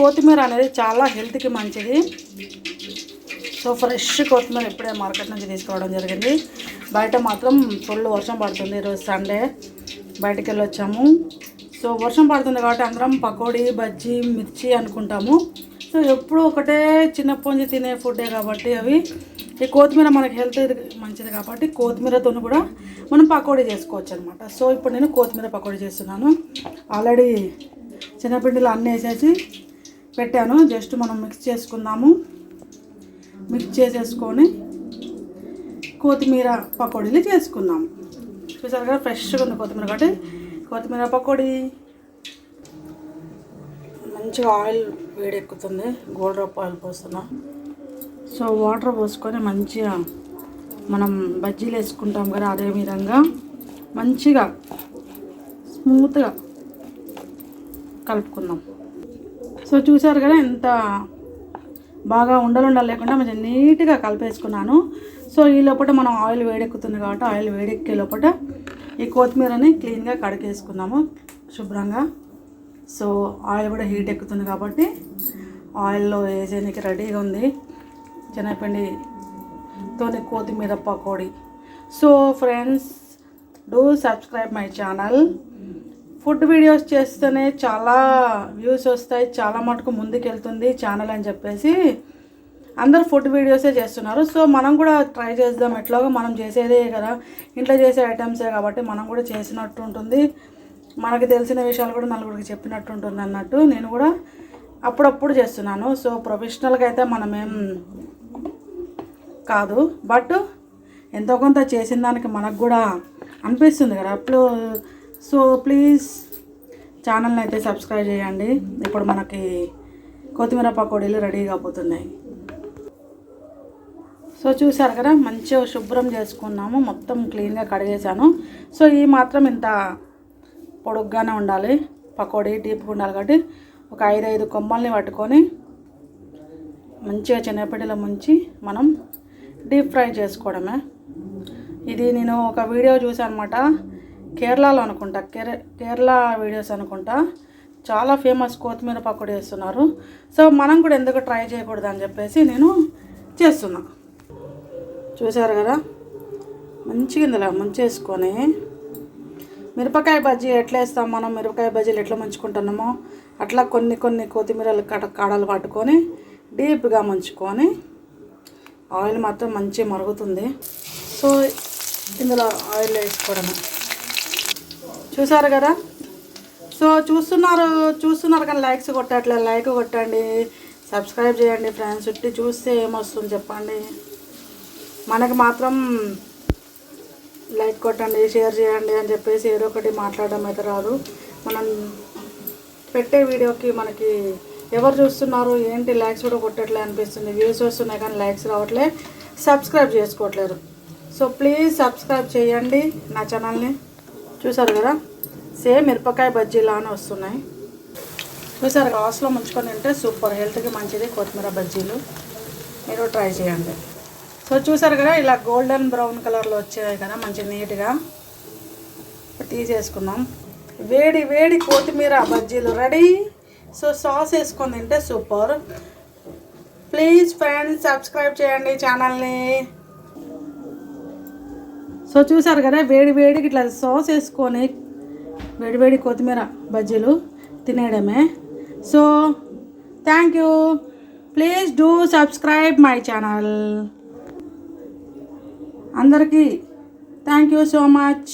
కొత్తిమీర అనేది చాలా హెల్త్కి మంచిది. సో ఫ్రెష్ కొత్తిమీర ఇప్పుడే మార్కెట్ నుంచి తీసుకోవడం జరిగింది. బయట మాత్రం ఫుల్ వర్షం పడుతుంది ఈరోజు సండే. బయటికి వెళ్ళి వచ్చాము సో వర్షం పడుతుంది కాబట్టి అందరం పకోడీ బజ్జీ మిర్చి అనుకుంటాము. సో ఎప్పుడు ఒకటే చిన్నప్పటి నుంచి తినే ఫుడ్డే కాబట్టి అవి. ఈ కొత్తిమీర మనకి హెల్త్ మంచిది కాబట్టి కొత్తిమీరతో కూడా మనం పకోడీ చేసుకోవచ్చు అనమాట సో ఇప్పుడు నేను కొత్తిమీర పకోడీ చేస్తున్నాను. ఆల్రెడీ చిన్నపిండిలో అన్నీ వేసేసి పెట్టాను. జస్ట్ మనం మిక్స్ చేసుకుందాము. మిక్స్ చేసేసుకొని కొత్తిమీర పకోడీలు చేసుకుందాం. చూసారు కదా ఫ్రెష్గా ఉంది కొత్తిమీర కాబట్టి కొత్తిమీర పకోడీ. మంచిగా ఆయిల్ వేడెక్కుతుంది. గోల్డ్రప్ ఆయిల్ పోస్తున్నా. సో వాటర్ పోసుకొని మంచిగా మనం బజ్జీలు వేసుకుంటాం కదా అదే విధంగా మంచిగా స్మూత్గా కలుపుకుందాం. సో చూసారు కదా ఎంత బాగా ఉండలుండలు లేకుండా మంచిగా నీట్గా కలిపేసుకున్నాను. సో ఈ లోపల మనం ఆయిల్ వేడెక్కుతుంది కాబట్టి ఆయిల్ వేడెక్కే లోపల ఈ కొత్తిమీరని క్లీన్గా కడిగేసుకుందాము శుభ్రంగా. సో ఆయిల్ కూడా హీట్ ఎక్కుతుంది కాబట్టి ఆయిల్లో వేసేందుకు రెడీగా ఉంది. శనగపిండితోని కొత్తిమీర pakodi. So friends do subscribe my channel. Food videos చేస్తేనే చాలా వ్యూస్ వస్తాయి చాలా మటుకు ముందుకెళ్తుంది ఛానల్ అని చెప్పేసి. అందరు ఫుడ్ వీడియోసే చేస్తున్నారు. సో మనం కూడా ట్రై చేద్దాం. ఎట్లాగో మనం చేసేదే కదా. ఇంట్లో చేసే ఐటమ్సే కాబట్టి మనం కూడా చేసినట్టు ఉంటుంది. మనకి తెలిసిన విషయాలు కూడా నలుగురికి చెప్పినట్టు ఉంటుంది అన్నట్టు నేను కూడా అప్పుడప్పుడు చేస్తున్నాను. సో ప్రొఫెషనల్గా అయితే మనమేం కాదు. బట్ ఎంతో కొంత చేసిన దానికి మనకు కూడా అనిపిస్తుంది కదా. అప్పుడు సో ప్లీజ్ ఛానల్ని అయితే సబ్స్క్రైబ్ చేయండి. ఇప్పుడు మనకి కొత్తిమీర పకోడీలు రెడీ కాబోతున్నాయి. సో చూసారు కదా మంచిగా శుభ్రం చేసుకున్నాము. మొత్తం క్లీన్గా కడిగేసాను సో ఈ మాత్రం ఇంత పొడుగ్గానే ఉండాలి. పకోడీ డీప్గా ఉండాలి కాబట్టి ఒక ఐదు ఐదు కొమ్మల్ని పట్టుకొని మంచిగా చిన్నపిడిలో ముంచి మనం డీప్ ఫ్రై చేసుకోవడమే. ఇది నేను ఒక వీడియో చూసాను అనమాట కేరళలో అనుకుంటా కేర కేరళ వీడియోస్ అనుకుంటా చాలా ఫేమస్ కొత్తిమీర పకోడీ వేస్తున్నారు సో మనం కూడా ఎందుకు ట్రై చేయకూడదు అని చెప్పేసి నేను చేస్తున్నా. చూసారు కదా? మంచిగా ఇందులో ముంచేసుకొని మిరపకాయ బజ్జీ ఎట్లా వేస్తాం మనం? మిరపకాయ బజ్జీలు ఎట్లా ముంచుకుంటున్నామో? అట్లా కొన్ని కొన్ని కొత్తిమీరలు కట కాడలు పట్టుకొని డీప్గా ముంచుకొని ఆయిల్ మాత్రం మంచిగా మరుగుతుంది. సో ఇందులో ఆయిల్ వేసుకోవడమే. చూసారు కదా? సో చూస్తున్నారు చూస్తున్నారు కానీ లైక్స్ కొట్టట్లే. లైక్ కొట్టండి. సబ్స్క్రైబ్ చేయండి ఫ్రెండ్స్ చుట్టి చూస్తే ఏమొస్తుంది చెప్పండి? మనకి మాత్రం లైక్ కొట్టండి షేర్ చేయండి అని చెప్పేసి ఏదో ఒకటి మాట్లాడడం అయితే రాదు. మనం పెట్టే వీడియోకి మనకి ఎవరు చూస్తున్నారు ఏంటి లైక్స్ కూడా కొట్టట్లే అనిపిస్తుంది. వ్యూస్ వస్తున్నాయి కానీ లైక్స్ రావట్లే. సబ్స్క్రైబ్ చేసుకోవట్లేరు సో ప్లీజ్ సబ్స్క్రైబ్ చేయండి నా ఛానల్ని చూసారు కదా? సేమ్ మిరపకాయ బజ్జీలానే వస్తున్నాయి. చూసారు లాస్ట్లో ముంచుకొని తింటే సూపర్. హెల్త్కి మంచిది కొత్తిమీర బజ్జీలు. మీరు ట్రై చేయండి. సో చూసారు కదా ఇలా గోల్డెన్ బ్రౌన్ కలర్లో వచ్చాయి కదా మంచి నీట్గా. తీసేసుకుందాం. వేడి వేడి కొత్తిమీర బజ్జీలు రెడీ. సో సాస్ వేసుకొని తింటే సూపర్. ప్లీజ్ ఫ్రెండ్స్ సబ్స్క్రైబ్ చేయండి ఛానల్ని. సో చూసారు కదా వేడి వేడికి ఇట్లా సాస్ వేసుకొని వేడి వేడి కొత్తిమీర బజ్జీలు తినేయడమే. So thank you please do subscribe my channel అందరికీ థ్యాంక్ యూ సో మచ్